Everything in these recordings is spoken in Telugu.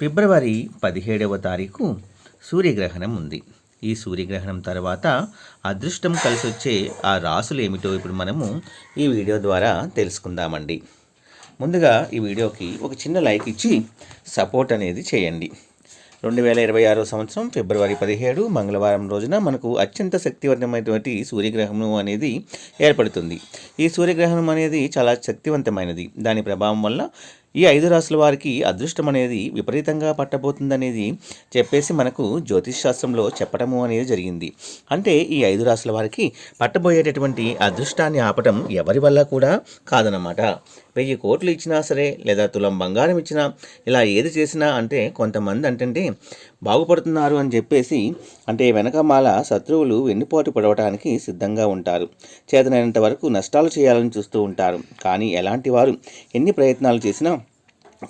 ఫిబ్రవరి పదిహేడవ తారీఖు సూర్యగ్రహణం ఉంది. ఈ సూర్యగ్రహణం తర్వాత అదృష్టం కలిసి వచ్చే ఆ రాసులు ఏమిటో ఇప్పుడు మనము ఈ వీడియో ద్వారా తెలుసుకుందామండి. ముందుగా ఈ వీడియోకి ఒక చిన్న లైక్ ఇచ్చి సపోర్ట్ అనేది చేయండి. రెండు వేల ఇరవై ఆరో సంవత్సరం ఫిబ్రవరి పదిహేడు మంగళవారం రోజున మనకు అత్యంత శక్తివంతమైనటువంటి సూర్యగ్రహణం అనేది ఏర్పడుతుంది. ఈ సూర్యగ్రహణం అనేది చాలా శక్తివంతమైనది. దాని ప్రభావం వల్ల ఈ ఐదు రాసుల వారికి అదృష్టం అనేది విపరీతంగా పట్టబోతుందనేది చెప్పేసి మనకు జ్యోతిష్ శాస్త్రంలో చెప్పడము అనేది జరిగింది. అంటే ఈ ఐదు రాసుల వారికి పట్టబోయేటటువంటి అదృష్టాన్ని ఆపటం ఎవరి వల్ల కూడా కాదనమాట వెయ్యి కోట్లు ఇచ్చినా సరే లేదా తులం బంగారం ఇచ్చినా ఇలా ఏది చేసినా అంటే కొంతమంది అంటే బాగుపడుతున్నారు అని చెప్పేసి అంటే వెనకమాల శత్రువులు వెన్నుపోటు పడవటానికి సిద్ధంగా ఉంటారు. చేతనైనంత వరకు నష్టాలు చేయాలని చూస్తూ ఉంటారు. కానీ ఎలాంటి వారు ఎన్ని ప్రయత్నాలు చేసినా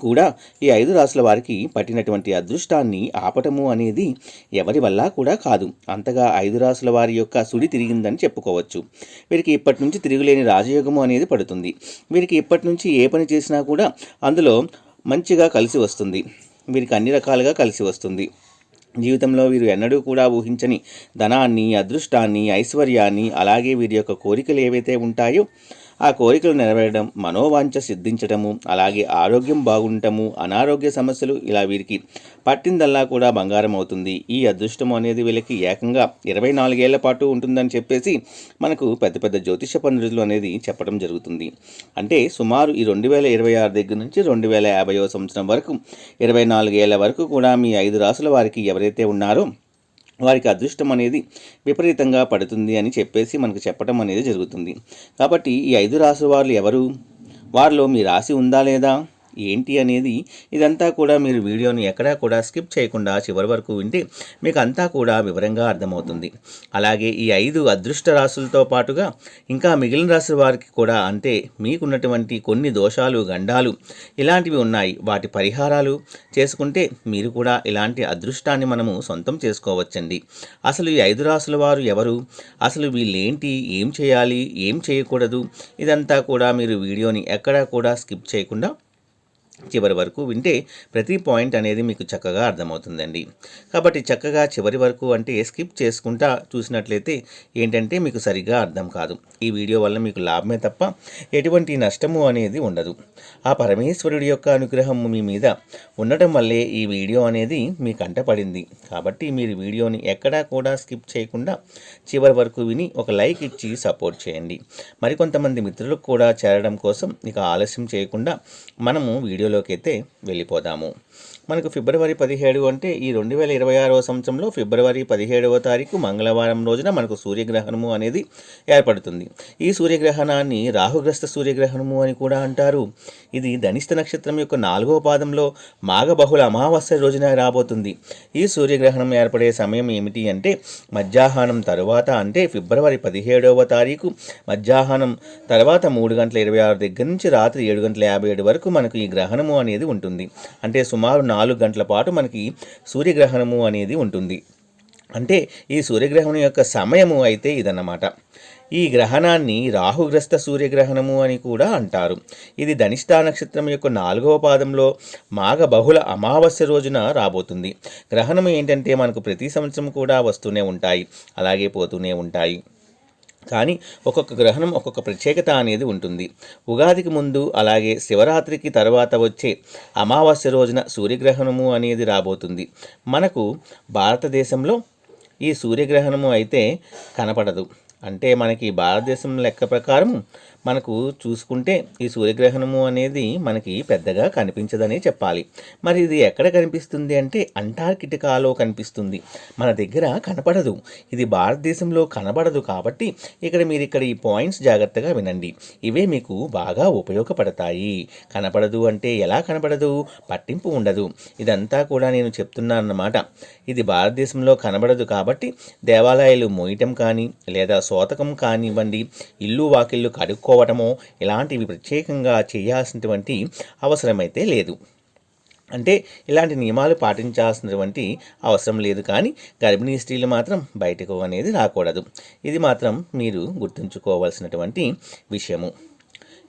కూడా ఈ ఐదు రాసుల వారికి పట్టినటువంటి అదృష్టాన్ని ఆపటము అనేది ఎవరి వల్ల కూడా కాదు. అంతగా ఐదు రాసుల వారి యొక్క సుడి తిరిగిందని చెప్పుకోవచ్చు. వీరికి ఇప్పటి నుంచి తిరుగులేని రాజయోగము అనేది పడుతుంది. వీరికి ఇప్పటి నుంచి ఏ పని చేసినా కూడా అందులో మంచిగా కలిసి వస్తుంది. వీరికి అన్ని రకాలుగా కలిసి వస్తుంది. జీవితంలో వీరు ఎన్నడూ కూడా ఊహించని ధనాన్ని అదృష్టాన్ని ఐశ్వర్యాన్ని అలాగే వీరి యొక్క కోరికలు ఏవైతే ఉంటాయో ఆ కోరికలు నెరవేరడం మనోవాంఛ సిద్ధించడము అలాగే ఆరోగ్యం బాగుండటము అనారోగ్య సమస్యలు ఇలా వీరికి పట్టిందల్లా కూడా బంగారం అవుతుంది. ఈ అదృష్టం అనేది వీళ్ళకి ఏకంగా ఇరవై నాలుగేళ్ళ పాటు ఉంటుందని చెప్పేసి మనకు పెద్ద పెద్ద జ్యోతిష పండితులు అనేది చెప్పడం జరుగుతుంది. అంటే సుమారు ఈ రెండు వేల ఇరవై ఆరు దగ్గర నుంచి రెండు వేల యాభైవ సంవత్సరం వరకు ఇరవై నాలుగేళ్ళ వరకు కూడా మీ ఐదు రాసుల వారికి ఎవరైతే ఉన్నారో వారికి అదృష్టం అనేది విపరీతంగా పడుతుంది అని చెప్పేసి మనకు చెప్పడం అనేది జరుగుతుంది. కాబట్టి ఈ ఐదు రాశి వారు ఎవరు? వారిలో మీ రాశి ఉందా లేదా? ఏంటి అనేది ఇదంతా కూడా మీరు వీడియోని ఎక్కడా కూడా స్కిప్ చేయకుండా చివరి వరకు వింటే మీకు అంతా కూడా వివరంగా అర్థమవుతుంది. అలాగే ఈ ఐదు అదృష్ట రాశులతో పాటుగా ఇంకా మిగిలిన రాశుల వారికి కూడా అంటే మీకున్నటువంటి కొన్ని దోషాలు గండాలు ఇలాంటివి ఉన్నాయి. వాటి పరిహారాలు చేసుకుంటే మీరు కూడా ఇలాంటి అదృష్టాన్ని మనము సొంతం చేసుకోవచ్చండి. అసలు ఈ ఐదు రాసుల వారు ఎవరు? అసలు వీళ్ళేంటి? ఏం చేయాలి? ఏం చేయకూడదు? ఇదంతా కూడా మీరు వీడియోని ఎక్కడా కూడా స్కిప్ చేయకుండా చివరి వరకు వింటే ప్రతి పాయింట్ అనేది మీకు చక్కగా అర్థమవుతుందండి. కాబట్టి చక్కగా చివరి వరకు అంటే స్కిప్ చేసుకుంటా చూసినట్లయితే ఏంటంటే మీకు సరిగ్గా అర్థం కాదు. ఈ వీడియో వల్ల మీకు లాభమే తప్ప ఎటువంటి నష్టము అనేది ఉండదు. ఆ పరమేశ్వరుడి యొక్క అనుగ్రహం మీ మీద ఉండటం వల్లే ఈ వీడియో అనేది మీ కంటపడింది కాబట్టి మీరు వీడియోని ఎక్కడా కూడా స్కిప్ చేయకుండా చివరి వరకు విని ఒక లైక్ ఇచ్చి సపోర్ట్ చేయండి. మరికొంతమంది మిత్రులకు కూడా చేరడం కోసం ఇక ఆలస్యం చేయకుండా మనము వీడియో వీడియోలోకి అయితే వెళ్ళిపోదాము. మనకు ఫిబ్రవరి పదిహేడు అంటే ఈ రెండు వేల ఇరవై ఆరవ సంవత్సరంలో ఫిబ్రవరి పదిహేడవ తారీఖు మంగళవారం రోజున మనకు సూర్యగ్రహణము అనేది ఏర్పడుతుంది. ఈ సూర్యగ్రహణాన్ని రాహుగ్రస్త సూర్యగ్రహణము అని కూడా అంటారు. ఇది ధనిష్ట నక్షత్రం యొక్క నాలుగవ పాదంలో మాఘ బహుళ అమావాస్య రోజున రాబోతుంది. ఈ సూర్యగ్రహణం ఏర్పడే సమయం ఏమిటి అంటే మధ్యాహ్నం తరువాత అంటే ఫిబ్రవరి పదిహేడవ తారీఖు మధ్యాహ్నం తర్వాత మూడు గంటల ఇరవై ఆరు దగ్గర నుంచి రాత్రి ఏడు గంటల యాభై ఏడు వరకు మనకు ఈ గ్రహణము అనేది ఉంటుంది. అంటే సుమారు నాలుగు గంటల పాటు మనకి సూర్యగ్రహణము అనేది ఉంటుంది. అంటే ఈ సూర్యగ్రహణం యొక్క సమయము అయితే ఇదన్నమాట. ఈ గ్రహణాన్ని రాహుగ్రస్త సూర్యగ్రహణము అని కూడా అంటారు. ఇది ధనిష్టా నక్షత్రం యొక్క నాలుగవ పాదంలో మాఘ బహుళ అమావాస్య రోజున రాబోతుంది. గ్రహణం ఏంటంటే మనకు ప్రతి సంవత్సరం కూడా వస్తూనే ఉంటాయి. అలాగే పోతూనే ఉంటాయి. కానీ ఒక్కొక్క గ్రహణం ఒక్కొక్క ప్రత్యేకత అనేది ఉంటుంది. ఉగాదికి ముందు అలాగే శివరాత్రికి తర్వాత వచ్చే అమావాస్య రోజున సూర్యగ్రహణము అనేది రాబోతుంది. మనకు భారతదేశంలో ఈ సూర్యగ్రహణము అయితే కనపడదు. అంటే మనకి భారతదేశం లెక్క ప్రకారం మనకు చూసుకుంటే ఈ సూర్యగ్రహణము అనేది మనకి పెద్దగా కనిపించదని చెప్పాలి. మరి ఇది ఎక్కడ కనిపిస్తుంది అంటే అంటార్కిటికాలో కనిపిస్తుంది. మన దగ్గర కనపడదు. ఇది భారతదేశంలో కనబడదు కాబట్టి ఇక్కడ మీరు ఇక్కడ ఈ పాయింట్స్ జాగ్రత్తగా వినండి. ఇవే మీకు బాగా ఉపయోగపడతాయి. కనపడదు అంటే ఎలా కనపడదు? పట్టింపు ఉండదు. ఇదంతా కూడా నేను చెప్తున్నాను అన్నమాట ఇది భారతదేశంలో కనబడదు కాబట్టి దేవాలయాలు మోయటం కానీ లేదా సోతకం కానివ్వండి ఇల్లు వాకిళ్ళు కడుక్కోవటమో ఇలాంటివి ప్రత్యేకంగా చేయాల్సినటువంటి అవసరమైతే లేదు. అంటే ఇలాంటి నియమాలు పాటించాల్సినటువంటి అవసరం లేదు కానీ గర్భిణీ స్త్రీలు మాత్రం బయటకు అనేది రాకూడదు. ఇది మాత్రం మీరు గుర్తుంచుకోవాల్సినటువంటి విషయము.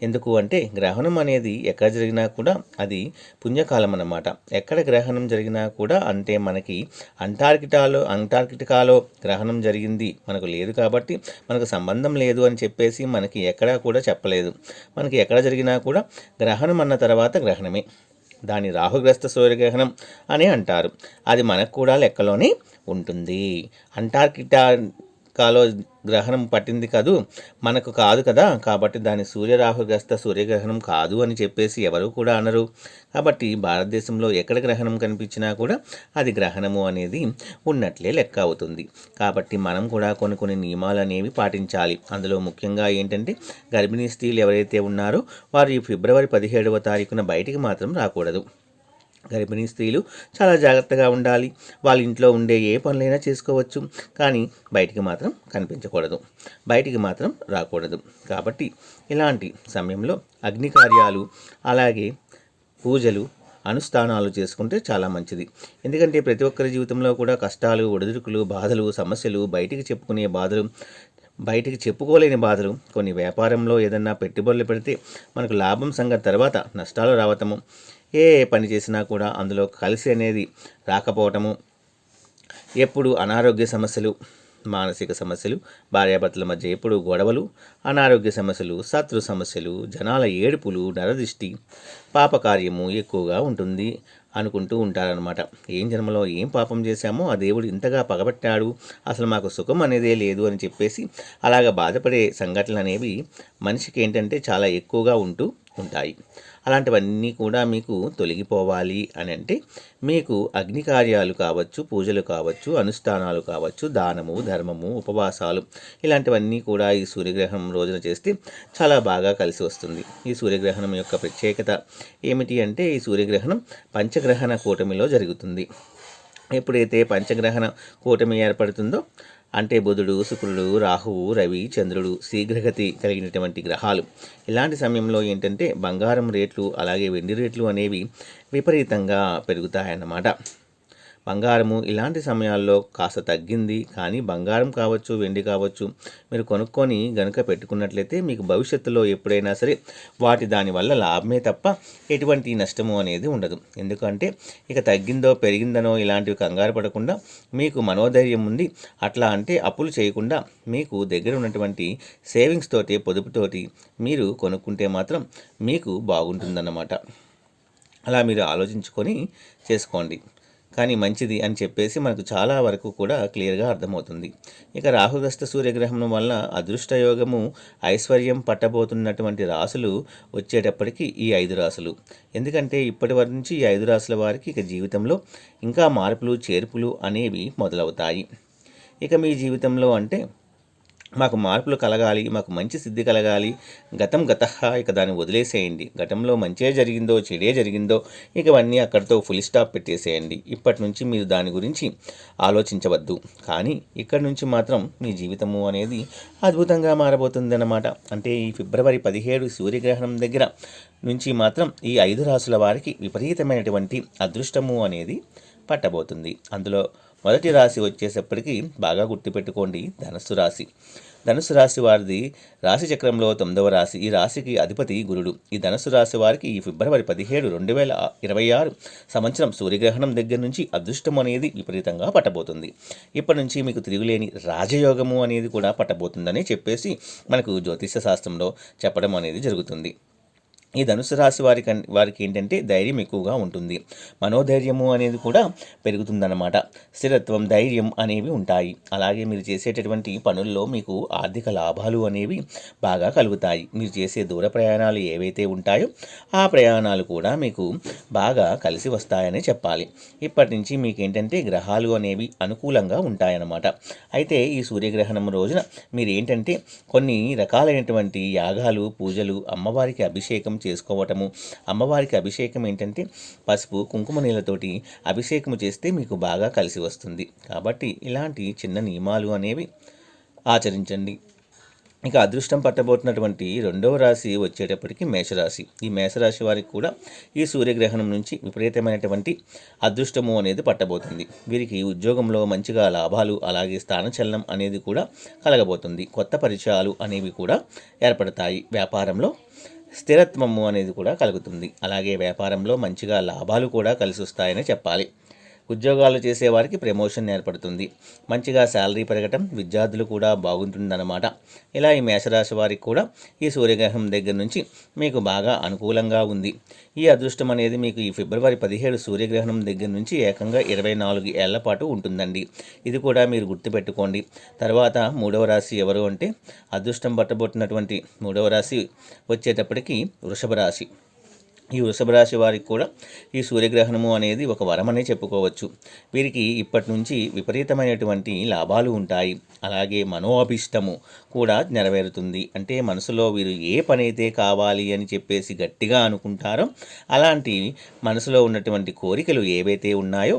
ఎందుకు అంటే గ్రహణం అనేది ఎక్కడ జరిగినా కూడా అది పుణ్యకాలం అన్నమాట. ఎక్కడ గ్రహణం జరిగినా కూడా అంటే మనకి అంటార్కిటాలో అంటార్కిటికాలో గ్రహణం జరిగింది. మనకు లేదు కాబట్టి మనకు సంబంధం లేదు అని చెప్పేసి మనకి ఎక్కడా కూడా చెప్పలేదు. మనకి ఎక్కడ జరిగినా కూడా గ్రహణం అన్న తర్వాత గ్రహణమే. దాని రాహుగ్రస్త సూర్యగ్రహణం అని అంటారు. అది మనకు కూడా లెక్కలోనే ఉంటుంది. అంటార్కిటా కాలో గ్రహణం పట్టింది కాదు? మనకు కాదు కదా. కాబట్టి దాని సూర్యరాహుగ్రస్త సూర్యగ్రహణం కాదు అని చెప్పేసి ఎవరు కూడా అనరు. కాబట్టి భారతదేశంలో ఎక్కడ గ్రహణం కనిపించినా కూడా అది గ్రహణము అనేది ఉన్నట్లే లెక్క అవుతుంది. కాబట్టి మనం కూడా కొన్ని కొన్ని నియమాలు అనేవి పాటించాలి. అందులో ముఖ్యంగా ఏంటంటే గర్భిణీ స్త్రీలు ఎవరైతే ఉన్నారో వారు ఈ ఫిబ్రవరి పదిహేడవ తారీఖున బయటికి మాత్రం రాకూడదు. గర్భిణీ స్త్రీలు చాలా జాగ్రత్తగా ఉండాలి. వాళ్ళ ఇంట్లో ఉండే ఏ పనులైనా చేసుకోవచ్చు. కానీ బయటికి మాత్రం కనిపించకూడదు. బయటికి మాత్రం రాకూడదు. కాబట్టి ఇలాంటి సమయంలో అగ్ని కార్యాలు అలాగే పూజలు అనుష్ఠానాలు చేసుకుంటే చాలా మంచిది. ఎందుకంటే ప్రతి ఒక్కరి జీవితంలో కూడా కష్టాలు ఒడిదుడుకులు బాధలు సమస్యలు బయటికి చెప్పుకునే బాధలు బయటికి చెప్పుకోలేని బాధలు కొన్ని వ్యాపారంలో ఏదన్నా పెట్టుబడులు పెడితే మనకు లాభం సంగతి తర్వాత నష్టాలు రావటము. ఏ పని చేసినా కూడా అందులో కలిసి అనేది రాకపోవటము. ఎప్పుడు అనారోగ్య సమస్యలు మానసిక సమస్యలు భార్యాభర్తల మధ్య ఎప్పుడు గొడవలు అనారోగ్య సమస్యలు శత్రు సమస్యలు జనాల ఏడుపులు నరదిష్టి పాపకార్యము ఎక్కువగా ఉంటుంది అనుకుంటూ ఉంటారనమాట ఏం జన్మలో ఏం పాపం చేశామో ఆ దేవుడు ఇంతగా పగబట్టాడు అసలు మాకు సుఖం అనేదే లేదు అని చెప్పేసి అలాగ బాధపడే సంఘటనలు అనేవి మనిషికి ఏంటంటే చాలా ఎక్కువగా ఉంటూ ఉంటాయి. అలాంటివన్నీ కూడా మీకు తొలగిపోవాలి అని అంటే మీకు అగ్ని కార్యాలు కావచ్చు పూజలు కావచ్చు అనుష్ఠానాలు కావచ్చు దానము ధర్మము ఉపవాసాలు ఇలాంటివన్నీ కూడా ఈ సూర్యగ్రహణం రోజున చేస్తే చాలా బాగా కలిసి వస్తుంది. ఈ సూర్యగ్రహణం యొక్క ప్రత్యేకత ఏమిటి అంటే ఈ సూర్యగ్రహణం పంచగ్రహణ కూటమిలో జరుగుతుంది. ఎప్పుడైతే పంచగ్రహణ కూటమి ఏర్పడుతుందో అంటే బుధుడు శుక్రుడు రాహువు రవి చంద్రుడు శీఘ్రగతి కలిగినటువంటి గ్రహాలు. ఇలాంటి సమయంలో ఏంటంటే బంగారం రేట్లు అలాగే వెండి రేట్లు అనేవి విపరీతంగా పెరుగుతాయన్నమాట. బంగారము ఇలాంటి సమయాల్లో కాస్త తగ్గింది కానీ బంగారం కావచ్చు వెండి కావచ్చు మీరు కొనుక్కొని గనుక పెట్టుకున్నట్లయితే మీకు భవిష్యత్తులో ఎప్పుడైనా సరే వాటి దానివల్ల లాభమే తప్ప ఎటువంటి నష్టము అనేది ఉండదు. ఎందుకంటే ఇక తగ్గిందో పెరిగిందనో ఇలాంటివి కంగారు పడకుండా మీకు మనోధైర్యం ఉంది. అట్లా అంటే అప్పులు చేయకుండా మీకు దగ్గర ఉన్నటువంటి సేవింగ్స్ తోటి పొదుపుతోటి మీరు కొనుక్కుంటే మాత్రం మీకు బాగుంటుందన్నమాట. అలా మీరు ఆలోచించుకొని చేసుకోండి. కానీ మంచిది అని చెప్పేసి మనకు చాలా వరకు కూడా క్లియర్గా అర్థమవుతుంది. ఇక రాహుగ్రస్త సూర్యగ్రహణం వల్ల అదృష్టయోగము ఐశ్వర్యం పట్టబోతున్నటువంటి రాసులు వచ్చేటప్పటికి ఈ ఐదు రాసులు ఎందుకంటే ఇప్పటి వరకు నుంచి ఈ ఐదు రాసుల వారికి ఇక జీవితంలో ఇంకా మార్పులు చేర్పులు అనేవి మొదలవుతాయి. ఇక మీ జీవితంలో అంటే మాకు మార్పులు కలగాలి మాకు మంచి సిద్ధి కలగాలి. గతం గత ఇక దాన్ని వదిలేసేయండి. గతంలో మంచే జరిగిందో చెడే జరిగిందో ఇక అవన్నీ అక్కడితో ఫుల్ స్టాప్ పెట్టేసేయండి. ఇప్పటి నుంచి మీరు దాని గురించి ఆలోచించవద్దు. కానీ ఇక్కడి నుంచి మాత్రం మీ జీవితము అనేది అద్భుతంగా మారబోతుందన్నమాట. అంటే ఈ ఫిబ్రవరి పదిహేడు సూర్యగ్రహణం దగ్గర నుంచి మాత్రం ఈ ఐదు రాసుల వారికి విపరీతమైనటువంటి అదృష్టము అనేది పట్టబోతుంది. అందులో మొదటి రాశి వచ్చేసప్పటికి బాగా గుర్తుపెట్టుకోండి ధనస్సు రాశి. ధనుసు రాశి వారిది రాశి చక్రంలో తొమ్మిదవ రాశి. ఈ రాశికి అధిపతి గురుడు. ఈ ధనుసు రాశి వారికి ఈ ఫిబ్రవరి పదిహేడు రెండు వేల ఇరవై ఆరు సంవత్సరం సూర్యగ్రహణం దగ్గర నుంచి అదృష్టం అనేది విపరీతంగా పట్టబోతుంది. ఇప్పటి నుంచి మీకు తిరుగులేని రాజయోగము అనేది కూడా పట్టబోతుందని చెప్పేసి మనకు జ్యోతిష శాస్త్రంలో చెప్పడం అనేది జరుగుతుంది. ఈ ధనుసు రాశి వారికి వారికి ఏంటంటే ధైర్యం ఎక్కువగా ఉంటుంది. మనోధైర్యము అనేది కూడా పెరుగుతుందన్నమాట. స్థిరత్వం ధైర్యం అనేవి ఉంటాయి. అలాగే మీరు చేసేటటువంటి పనుల్లో మీకు ఆర్థిక లాభాలు అనేవి బాగా కలుగుతాయి. మీరు చేసే దూర ప్రయాణాలు ఏవైతే ఉంటాయో ఆ ప్రయాణాలు కూడా మీకు బాగా కలిసి వస్తాయని చెప్పాలి. ఇప్పటి నుంచి మీకు ఏంటంటే గ్రహాలు అనేవి అనుకూలంగా ఉంటాయన్నమాట. అయితే ఈ సూర్యగ్రహణం రోజున మీరు ఏంటంటే కొన్ని రకాలైనటువంటి యాగాలు పూజలు అమ్మవారికి అభిషేకం చేసుకోవటము. అమ్మవారికి అభిషేకం ఏంటంటే పసుపు కుంకుమ నీళ్ళతోటి అభిషేకం చేస్తే మీకు బాగా కలిసి వస్తుంది. కాబట్టి ఇలాంటి చిన్న నియమాలు అనేవి ఆచరించండి. ఇక అదృష్టం పట్టబోతున్నటువంటి రెండవ రాశి వచ్చేటప్పటికి మేషరాశి. ఈ మేషరాశి వారికి కూడా ఈ సూర్యగ్రహణం నుంచి విపరీతమైనటువంటి అదృష్టము అనేది పట్టబోతుంది. వీరికి ఉద్యోగంలో మంచిగా లాభాలు అలాగే స్థానచలనం అనేది కూడా కలగబోతుంది. కొత్త పరిచయాలు అనేవి కూడా ఏర్పడతాయి. వ్యాపారంలో స్థిరత్వము అనేది కూడా కలుగుతుంది. అలాగే వ్యాపారంలో మంచిగా లాభాలు కూడా కలిసి వస్తాయని చెప్పాలి. ఉద్యోగాలు చేసేవారికి ప్రమోషన్ ఏర్పడుతుంది. మంచిగా శాలరీ పెరగటం విద్యార్థులు కూడా బాగుంటుందన్నమాట. ఇలా ఈ మేషరాశి వారికి కూడా ఈ సూర్యగ్రహం దగ్గర నుంచి మీకు బాగా అనుకూలంగా ఉంది. ఈ అదృష్టం అనేది మీకు ఈ ఫిబ్రవరి పదిహేడు సూర్యగ్రహణం దగ్గర నుంచి ఏకంగా ఇరవై నాలుగు ఏళ్ళ పాటు ఉంటుందండి. ఇది కూడా మీరు గుర్తుపెట్టుకోండి. తర్వాత మూడవ రాశి ఎవరు అంటే అదృష్టం పట్టబోతున్నటువంటి మూడవ రాశి వచ్చేటప్పటికి వృషభ రాశి. ఈ వృషభ రాశి వారికి కూడా ఈ సూర్యగ్రహణము అనేది ఒక వరమనే చెప్పుకోవచ్చు. వీరికి ఇప్పటి నుంచి విపరీతమైనటువంటి లాభాలు ఉంటాయి. అలాగే మనోఅభిష్టము కూడా నెరవేరుతుంది. అంటే మనసులో వీరు ఏ పనైతే కావాలి అని చెప్పేసి గట్టిగా అనుకుంటారో అలాంటి మనసులో ఉన్నటువంటి కోరికలు ఏవైతే ఉన్నాయో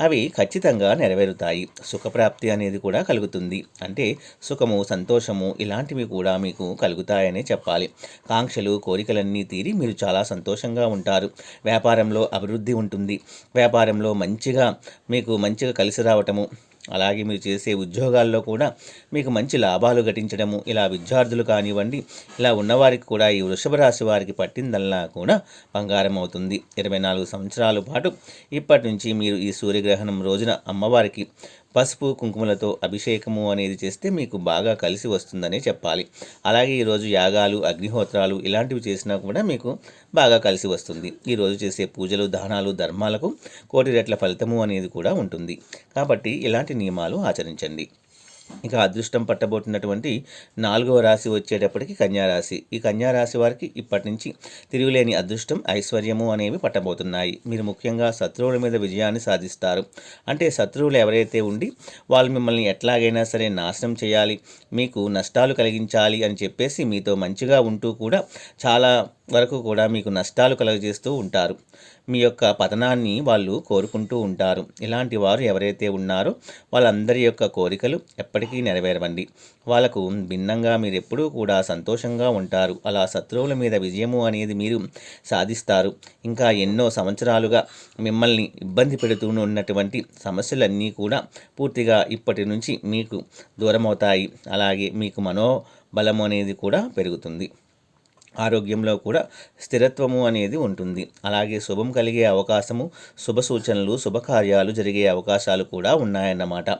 అవి ఖచ్చితంగా నెరవేరుతాయి. సుఖప్రాప్తి అనేది కూడా కలుగుతుంది. అంటే సుఖము సంతోషము ఇలాంటివి కూడా మీకు కలుగుతాయనే చెప్పాలి. కాంక్షలు కోరికలన్నీ తీరి మీరు చాలా సంతోషంగా ఉంటారు. వ్యాపారంలో అభివృద్ధి ఉంటుంది. వ్యాపారంలో మంచిగా మీకు మంచిగా కలిసి రావటము అలాగే మీరు చేసే ఉద్యోగాల్లో కూడా మీకు మంచి లాభాలు ఘటించడము ఇలా విద్యార్థులు కానివ్వండి ఇలా ఉన్నవారికి కూడా ఈ వృషభ రాశి వారికి పట్టిందల్లా కూడా బంగారం అవుతుంది. ఇరవై నాలుగు సంవత్సరాల పాటు ఇప్పటి నుంచి మీరు ఈ సూర్యగ్రహణం రోజున అమ్మవారికి పసుపు కుంకుమలతో అభిషేకము అనేది చేస్తే మీకు బాగా కలిసి వస్తుందని చెప్పాలి. అలాగే ఈరోజు యాగాలు అగ్నిహోత్రాలు ఇలాంటివి చేసినా కూడా మీకు బాగా కలిసి వస్తుంది. ఈరోజు చేసే పూజలు దానాలు ధర్మాలకు కోటి రెట్ల ఫలితము అనేది కూడా ఉంటుంది. కాబట్టి ఇలాంటి నియమాలు ఆచరించండి. ఇక అదృష్టం పట్టబోతున్నటువంటి నాలుగవ రాశి వచ్చేటప్పటికి కన్యారాశి ఈ కన్యారాశి వారికి ఇప్పటి నుంచి తిరుగులేని అదృష్టం ఐశ్వర్యము అనేవి పట్టబోతున్నాయి. మీరు ముఖ్యంగా శత్రువుల మీద విజయాన్ని సాధిస్తారు. అంటే శత్రువులు ఎవరైతే ఉండి వాళ్ళు మిమ్మల్ని ఎట్లాగైనా సరే నాశనం చేయాలి మీకు నష్టాలు కలిగించాలి అని చెప్పేసి మీతో మంచిగా ఉంటూ కూడా చాలా వరకు కూడా మీకు నష్టాలు కలుగజేస్తూ ఉంటారు. మీ యొక్క పతనాన్ని వాళ్ళు కోరుకుంటూ ఉంటారు. ఇలాంటి వారు ఎవరైతే ఉన్నారో వాళ్ళందరి యొక్క కోరికలు ఎప్పటికీ నెరవేరవండి. వాళ్ళకు భిన్నంగా మీరు ఎప్పుడూ కూడా సంతోషంగా ఉంటారు. అలా శత్రువుల మీద విజయము అనేది మీరు సాధిస్తారు. ఇంకా ఎన్నో సంవత్సరాలుగా మిమ్మల్ని ఇబ్బంది పెడుతూ ఉన్నటువంటి సమస్యలన్నీ కూడా పూర్తిగా ఇప్పటి నుంచి మీకు దూరమవుతాయి. అలాగే మీకు మనోబలం అనేది కూడా పెరుగుతుంది. ఆరోగ్యంలో కూడా స్థిరత్వము అనేది ఉంటుంది. అలాగే శుభం కలిగే అవకాశము శుభ సూచనలు శుభకార్యాలు జరిగే అవకాశాలు కూడా ఉన్నాయన్నమాట.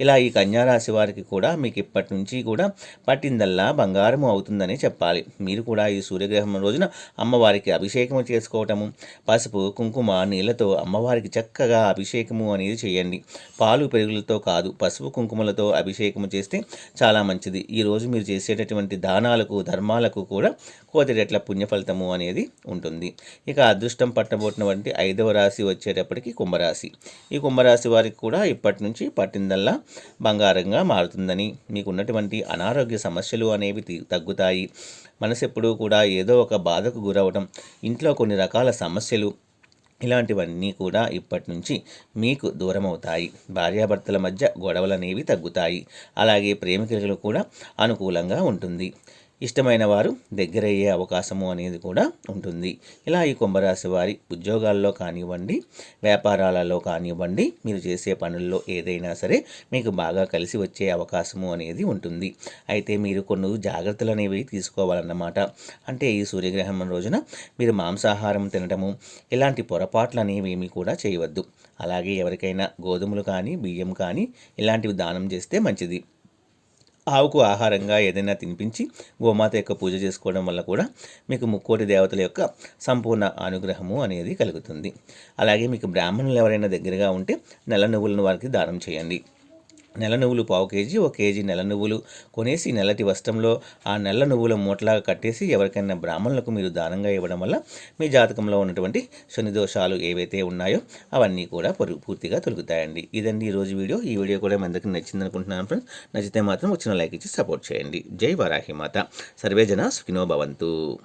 ఇలా ఈ కన్యారాశి వారికి కూడా మీకు ఇప్పటి నుంచి కూడా పట్టిందల్లా బంగారము అవుతుందని చెప్పాలి. మీరు కూడా ఈ సూర్యగ్రహం రోజున అమ్మవారికి అభిషేకము చేసుకోవటము పసుపు కుంకుమ నీళ్ళతో అమ్మవారికి చక్కగా అభిషేకము అనేది చేయండి. పాలు పెరుగులతో కాదు పసుపు కుంకుమలతో అభిషేకము చేస్తే చాలా మంచిది. ఈరోజు మీరు చేసేటటువంటి దానాలకు ధర్మాలకు కూడా కోటి రెట్ల పుణ్యఫలితము అనేది ఉంటుంది. ఇక అదృష్టం పట్టబోతున్నటువంటి ఐదవ రాశి వచ్చేటప్పటికి కుంభరాశి. ఈ కుంభరాశి వారికి కూడా ఇప్పటి నుంచి పట్టిందల్లా బంగారంగా మారుతుందని. మీకు ఉన్నటువంటి అనారోగ్య సమస్యలు అనేవి తగ్గుతాయి. మనసు ఎప్పుడూ కూడా ఏదో ఒక బాధకు గురవడం ఇంట్లో కొన్ని రకాల సమస్యలు ఇలాంటివన్నీ కూడా ఇప్పటి నుంచి మీకు దూరం అవుతాయి భార్యాభర్తల మధ్య గొడవలు అనేవి తగ్గుతాయి. అలాగే ప్రేమికులకు కూడా అనుకూలంగా ఉంటుంది. ఇష్టమైన వారు దగ్గరయ్యే అవకాశము అనేది కూడా ఉంటుంది. ఇలా ఈ కుంభరాశి వారి ఉద్యోగాల్లో కానివ్వండి వ్యాపారాలలో కానివ్వండి మీరు చేసే పనుల్లో ఏదైనా సరే మీకు బాగా కలిసి వచ్చే అవకాశము అనేది ఉంటుంది. అయితే మీరు కొన్ని జాగ్రత్తలు అనేవి తీసుకోవాలన్నమాట. అంటే ఈ సూర్యగ్రహణం రోజున మీరు మాంసాహారం తినటము ఇలాంటి పొరపాట్లు అనేవి ఏమీ కూడా చేయవద్దు. అలాగే ఎవరికైనా గోధుమలు కానీ బియ్యం కానీ ఇలాంటివి దానం చేస్తే మంచిది. ఆవుకు ఆహారంగా ఏదైనా తినిపించి గోమాత యొక్క పూజ చేసుకోవడం వల్ల కూడా మీకు ముక్కోటి దేవతల యొక్క సంపూర్ణ అనుగ్రహము అనేది కలుగుతుంది. అలాగే మీకు బ్రాహ్మణులు ఎవరైనా దగ్గరగా ఉంటే నెల నువ్వులను వారికి దానం చేయండి. నెల నువ్వులు పావు కేజీ ఒక కేజీ నెల నువ్వులు కొనేసి నెలటి వస్త్రంలో ఆ నెల నువ్వుల మూటలాగా కట్టేసి ఎవరికైనా బ్రాహ్మణులకు మీరు దానంగా ఇవ్వడం వల్ల మీ జాతకంలో ఉన్నటువంటి శని దోషాలు ఏవైతే ఉన్నాయో అవన్నీ కూడా పూర్తిగా తొలుగుతాయండి. ఇదండి ఈరోజు వీడియో. ఈ వీడియో కూడా మీ అందరికీ నచ్చింది అనుకుంటున్నాను ఫ్రెండ్స్ నచ్చితే మాత్రం వచ్చిన లైక్ ఇచ్చి సపోర్ట్ చేయండి. జై వరాహి మాత. సర్వే జన సుఖినో భవంతు.